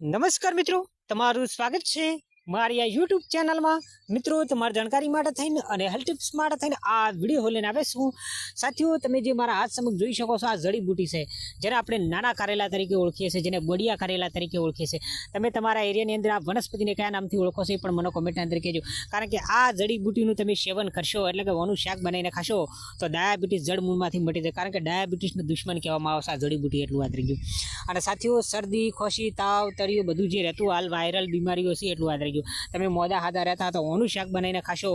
નમસ્કાર મિત્રો તમારું સ્વાગત છે. મારી આ યુટ્યુબ ચેનલમાં મિત્રો તમારી જાણકારી માટે થઈને અને હેલ્થ ટિપ્સ માટે થઈને આ વીડિયો લઈને આવે છું. સાથીઓ, તમે જે મારા હાથ સમક્ષ જોઈ શકો છો, આ જડીબુટી છે, જેને આપણે નાના કારેલા તરીકે ઓળખીએ છીએ, જેને બડિયા કારેલા તરીકે ઓળખીએ છીએ. તમે તમારા એરિયાની અંદર આ વનસ્પતિને કયા નામથી ઓળખો છો એ પણ મને કોમેન્ટની અંદર કહેજો. કારણ કે આ જડીબુટીનું તમે સેવન કરશો, એટલે કે વનું શાક બનાવીને ખાશો, તો ડાયાબિટીસ જડમૂળમાંથી મટી જાય. કારણ કે ડાયાબિટીસનું દુશ્મન કહેવામાં આવશે આ જડીબુટી એટલું રહી ગયું. અને સાથીઓ, શરદી, ખોશી, તાવ, તળિયું બધું જે રહેતું, હાલ વાયરલ બીમારીઓ છે, એટલું યાદ ગયું. તમે મોદા હાદા રહેતા તો ઓનું શાક બનાવીને ખાશો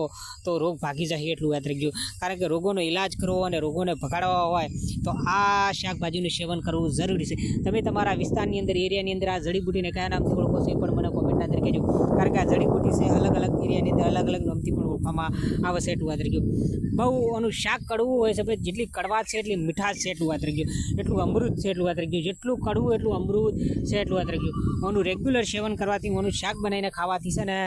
તો રોગ ભાગી જાય એટલું યાદ ગયું કારણ કે રોગોનો ઇલાજ કરવો અને રોગોને ભગાડવા હોય તો આ શાકભાજીનું સેવન કરવું જરૂરી છે. તમે તમારા વિસ્તારની અંદર, એરિયાની અંદર આ જડીબુટીને કયા નામથી ઓળખો છો એ પણ મને કોમેન્ટના અંદર કહેજો. કારણ કે આ જડીબુટી છે અલગ એરિયાની અંદર અલગ અલગ નામથી પણ ઓળખવામાં આવે છે, એટલું વાત ગયું. બહુ આનું શાક કડવું હોય છે, ભાઈ, જેટલી કડવાશ છે, એટલી મીઠાશ છે, એટલું વાત ગયું. એટલું અમૃત છે, એટલું વાત ગયું. જેટલું કડવું, એટલું અમૃત છે, એટલું વાત ગયું. ઓનું રેગ્યુલર સેવન કરવાથી ઓનું શાક બનાવીને ખાવાથી છે ને,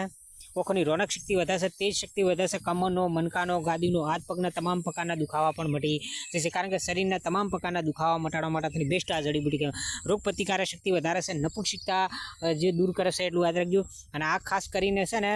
ઓખોની રોનક શક્તિ વધારશે તેજ શક્તિ વધારશે કમરનો, મનકાનો, ગાદીનો, હાથ પગના તમામ પ્રકારના દુખાવા પણ મટી જશે કારણ કે શરીરના તમામ પ્રકારના દુખાવા મટાડવા માટે બેસ્ટ આ જડીબુટી કહેવાય. રોગ પ્રતિકારક શક્તિ વધારે છે, નપુંસકતા જે દૂર કરે છે, એટલું યાદ રાખજો અને આ ખાસ કરીને છે ને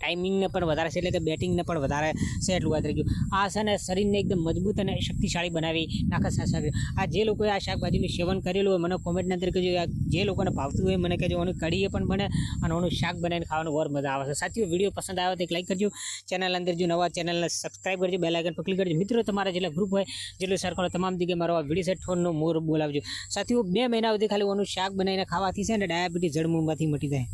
ટાઈમિંગને પણ વધારે છે, એટલે કે બેટિંગને પણ વધારે છે એટલું યાદ રાખ્યું આ છે શરીરને એકદમ મજબૂત અને શક્તિશાળી બનાવી નાખે શાકભાજી આ જે લોકોએ આ શાકભાજીનું સેવન કરેલું હોય, મને કોમેન્ટની અંદર કહેજો. જે લોકોને ભાવતું હોય, મને કહેજો. ઓની કઢીએ પણ બને અને ઓનું શાક બનાવીને ખાવાનું વર મજા આવે છે. સાચી વીડિયો પસંદ આવે તો એક લાઈક કરજો. ચેનલ અંદર જો નવા ચેનલને સબસ્ક્રાઈબ કરજો બેલ આઇકન પર ક્લિક કરજો. મિત્રો, તમારા જેટલા ગ્રુપ હોય, જેટલું સર્કલ તમામ જગ્યાએ મારો આ વીડિયો સેટ ફોનનો મોર બોલાવજો. સાથીઓ બે મહિના સુધી ખાલી ઓનું શાક બનાવીને ખાવાથી છે ને ડાયાબિટીસ જળમૂળમાંથી મટી જાય.